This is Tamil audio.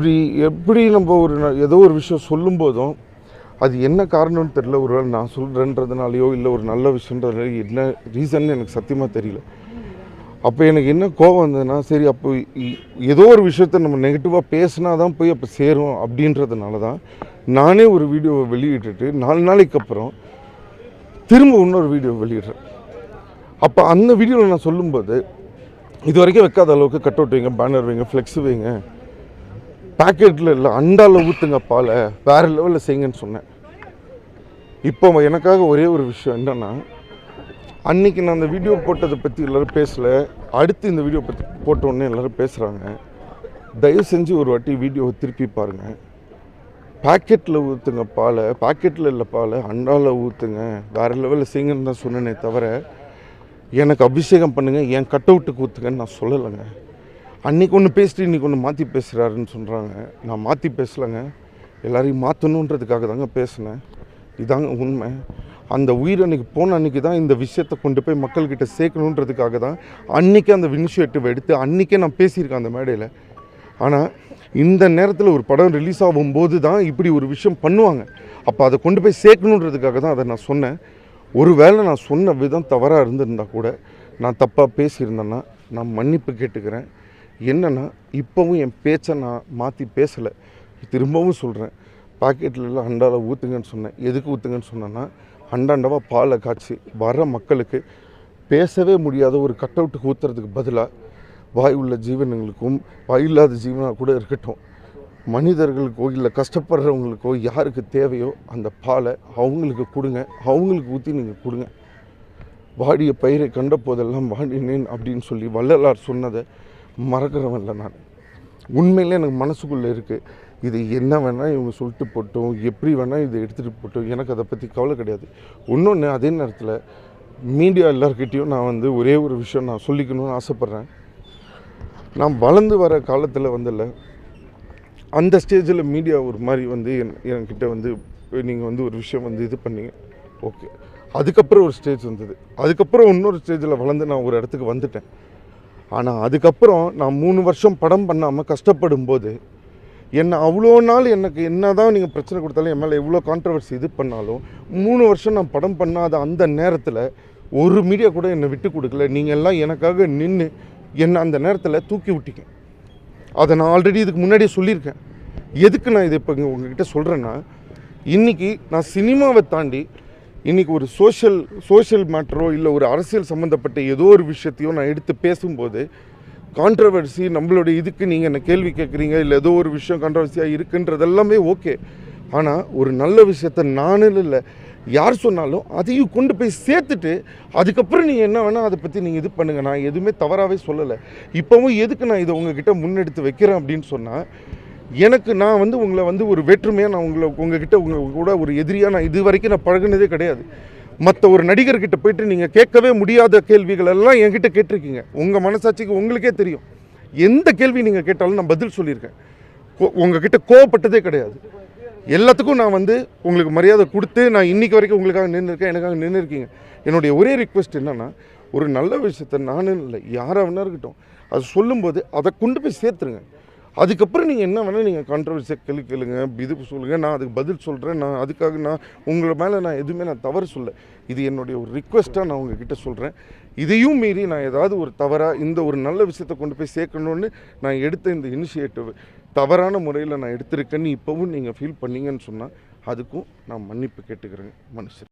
இப்படி எப்படி நம்ம ஒரு ந- ஏதோ ஒரு விஷயம் சொல்லும்போதும் அது என்ன காரணம்னு தெரியல. ஒருவேளை நான் சொல்கிறேன்றதுனாலையோ இல்லை ஒரு நல்ல விஷயன்றதுனால என்ன ரீசன் எனக்கு சத்தியமாக தெரியல. அப்போ எனக்கு என்ன கோவம் வந்ததுன்னா சரி அப்போ ஏதோ ஒரு விஷயத்த நம்ம நெகட்டிவாக பேசினா தான் போய் அப்போ சேரும் அப்படின்றதுனால தான் நானே ஒரு வீடியோவை வெளியிட்டுட்டு நாலு நாளைக்கு அப்புறம் திரும்ப இன்னொரு வீடியோ வெளியிடுறேன். அப்போ அந்த வீடியோவில் நான் சொல்லும்போது இது வரைக்கும் வைக்காத அளவுக்கு கட் அவுட் வைங்க பேனர் வைங்க ஃப்ளெக்ஸ் வைங்க பேக்கெட்டில் இல்லை அண்டாவில் ஊற்றுங்க பாலை வேறு லெவலில் செய்யுங்கன்னு சொன்னேன். இப்போ எனக்காக ஒரே ஒரு விஷயம் என்னென்னா அன்றைக்கி நான் அந்த வீடியோ போட்டதை பற்றி எல்லோரும் பேசலை. அடுத்து இந்த வீடியோ பற்றி போட்டோன்னே எல்லோரும் பேசுகிறாங்க தயவு செஞ்சு ஒரு வாட்டி வீடியோவை திருப்பி பாருங்கள் பாக்கெட்டில் ஊற்றுங்க பாலை பாக்கெட்டில் இல்லை பாலை அண்டாவில் ஊற்றுங்க வேறு லெவலில் செய்யுங்கன்னு தான் சொன்னேனே தவிர எனக்கு அபிஷேகம் பண்ணுங்கள் என் கட் அவுட்டுக்கு ஊற்றுங்கன்னு நான் சொல்லலைங்க. அன்றைக்கி ஒன்று பேசிட்டு இன்றைக்கி ஒன்று மாற்றி பேசுகிறாருன்னு சொல்கிறாங்க நான் மாற்றி பேசலைங்க. எல்லாரையும் மாற்றணுன்றதுக்காக தாங்க பேசினேன். இதாங்க உண்மை. அந்த உயிர் அன்றைக்கி போன அன்றைக்கி தான் இந்த விஷயத்தை கொண்டு போய் மக்கள்கிட்ட சேர்க்கணுன்றதுக்காக தான் அன்றைக்கே அந்த இனிஷியேட்டிவ் எடுத்து அன்றைக்கே நான் பேசியிருக்கேன் அந்த மேடையில். ஆனால் இந்த நேரத்தில் ஒரு படம் ரிலீஸ் ஆகும்போது தான் இப்படி ஒரு விஷயம் பண்ணுவாங்க. அப்போ அதை கொண்டு போய் சேர்க்கணுன்றதுக்காக தான் அதை நான் சொன்னேன். ஒருவேளை நான் சொன்ன விதம் தவறாக இருந்திருந்தால் கூட நான் தப்பாக பேசியிருந்தேன்னா நான் மன்னிப்பு கேட்டுக்கிறேன். என்னென்னா இப்போவும் என் பேச்சை நான் மாற்றி பேசலை. திரும்பவும் சொல்கிறேன் பாக்கெட்டில் எல்லாம் அண்டாவில் ஊற்றுங்கன்னு சொன்னேன். எதுக்கு ஊற்றுங்கன்னு சொன்னேன்னா அண்டாண்டவா பாலை காய்ச்சி வர மக்களுக்கு பேசவே முடியாத ஒரு கட் அவுட்டுக்கு ஊற்றுறதுக்கு பதிலாக வாய் உள்ள ஜீவனங்களுக்கும் வாய் இல்லாத ஜீவனாக கூட இருக்கட்டும். மனிதர்களுக்கோ இல்லை கஷ்டப்படுறவங்களுக்கோ யாருக்கு தேவையோ அந்த பாலை அவங்களுக்கு கொடுங்க. அவங்களுக்கு ஊற்றி நீங்கள் கொடுங்க. வாடிய பயிரை கண்ட போதெல்லாம் வாடினேன் அப்படின்னு சொல்லி வள்ளலார் சொன்னதை மறக்கிறவன் இல்லை நான். உண்மையிலே எனக்கு மனசுக்குள்ளே இருக்குது இது என்ன வேணால் இவங்க சொல்லிட்டு போட்டோம் எப்படி வேணால் இதை எடுத்துகிட்டு போட்டோம் எனக்கு அதை பற்றி கவலை கிடையாது. இன்னொன்று அதே நேரத்தில் மீடியா எல்லார்கிட்டேயும் நான் வந்து ஒரே ஒரு விஷயம் நான் சொல்லிக்கணும்னு ஆசைப்பட்றேன். நான் வளர்ந்து வர காலத்தில் வந்துல்ல அந்த ஸ்டேஜில் மீடியா ஒரு மாதிரி வந்து என் என்கிட்ட வந்து நீங்கள் வந்து ஒரு விஷயம் வந்து இது பண்ணீங்க. ஓகே. அதுக்கப்புறம் ஒரு ஸ்டேஜ் வந்தது. அதுக்கப்புறம் இன்னொரு ஸ்டேஜில் வளர்ந்து நான் ஒரு இடத்துக்கு வந்துட்டேன். ஆனால் அதுக்கப்புறம் நான் மூணு வருஷம் படம் பண்ணாமல் கஷ்டப்படும் போது என்னை அவ்வளோ நாள் எனக்கு என்ன தான் நீங்கள் பிரச்சனை கொடுத்தாலும் என் மேலே எவ்வளோ கான்ட்ரவர்சி இது பண்ணாலும் மூணு வருஷம் நான் படம் பண்ணாத அந்த நேரத்தில் ஒரு மீடியா கூட என்னை விட்டு கொடுக்கல. நீங்கள் எல்லாம் எனக்காக நின்று என்னை அந்த நேரத்தில் தூக்கி விட்டீங்க. அதை நான் ஆல்ரெடி இதுக்கு முன்னாடியே சொல்லியிருக்கேன். எதுக்கு நான் இதை இப்போ உங்ககிட்ட சொல்கிறேன்னா இன்றைக்கி நான் சினிமாவை தாண்டி இன்றைக்கி ஒரு சோஷியல் சோஷியல் மேட்டரோ இல்லை ஒரு அரசியல் சம்மந்தப்பட்ட ஏதோ ஒரு விஷயத்தையோ நான் எடுத்து பேசும்போது கான்ட்ரவர்சி நம்மளுடைய இதுக்கு நீங்கள் என்ன கேள்வி கேட்குறீங்க இல்லை ஏதோ ஒரு விஷயம் கான்ட்ரவர்சியாக இருக்குன்றது எல்லாமே ஓகே ஆனால் ஒரு நல்ல விஷயத்த நானும் இல்லை யார் சொன்னாலும் அதையும் கொண்டு போய் சேர்த்துட்டு அதுக்கப்புறம் நீங்கள் என்ன வேணால் அதை பற்றி நீங்கள் இது பண்ணுங்கள் நான் எதுவுமே தவறாகவே சொல்லலை. இப்போவும் எதுக்கு நான் இதை உங்ககிட்ட முன்னெடுத்து வைக்கிறேன் அப்படின்னு சொன்னால் எனக்கு நான் வந்து உங்களை வந்து ஒரு வேற்றுமையாக நான் உங்களை உங்ககிட்ட உங்கள் கூட ஒரு எதிரியாக நான் இது வரைக்கும் நான் பழகுனதே கிடையாது. மற்ற ஒரு நடிகர்கிட்ட போயிட்டு நீங்கள் கேட்கவே முடியாத கேள்விகள் எல்லாம் என்கிட்ட கேட்டிருக்கீங்க. உங்கள் மனசாட்சிக்கு உங்களுக்கே தெரியும். எந்த கேள்வி நீங்கள் கேட்டாலும் நான் பதில் சொல்லியிருக்கேன். கோ- உங்ககிட்ட கோவப்பட்டதே கிடையாது. எல்லாத்துக்கும் நான் வந்து உங்களுக்கு மரியாதை கொடுத்து நான் இன்னைக்கு வரைக்கும் உங்களுக்காக நின்று இருக்கேன் எனக்காக நின்று இருக்கீங்க என்னுடைய ஒரே ரிக்வெஸ்ட் என்னன்னா ஒரு நல்ல விஷயத்த நானும் இல்லை யாராக வேணா இருக்கட்டும். அது சொல்லும்போது அதை கொண்டு போய் சேர்த்துருங்க. அதுக்கப்புறம் நீங்கள் என்ன வேணால் நீங்கள் கான்ட்ரவர்சியாக கேள்வி கேளுங்க. இது சொல்லுங்கள் நான் அதுக்கு பதில் சொல்கிறேன் நான் அதுக்காக நான் உங்களை மேலே நான் எதுவுமே நான் தவறு சொல்ல இது என்னுடைய ஒரு ரிக்வெஸ்ட்டாக நான் உங்ககிட்ட சொல்கிறேன் இதையும் மீறி நான் ஏதாவது ஒரு தவறாக இந்த ஒரு நல்ல விஷயத்தை கொண்டு போய் சேர்க்கணுன்னு நான் எடுத்த இந்த இனிஷியேட்டிவ் தவறான முறையில் நான் எடுத்திருக்கேன்னு இப்போவும் நீங்கள் ஃபீல் பண்ணீங்கன்னு சொன்னால் அதுக்கும் நான் மன்னிப்பு கேட்டுக்கிறேங்க. மனுஷன்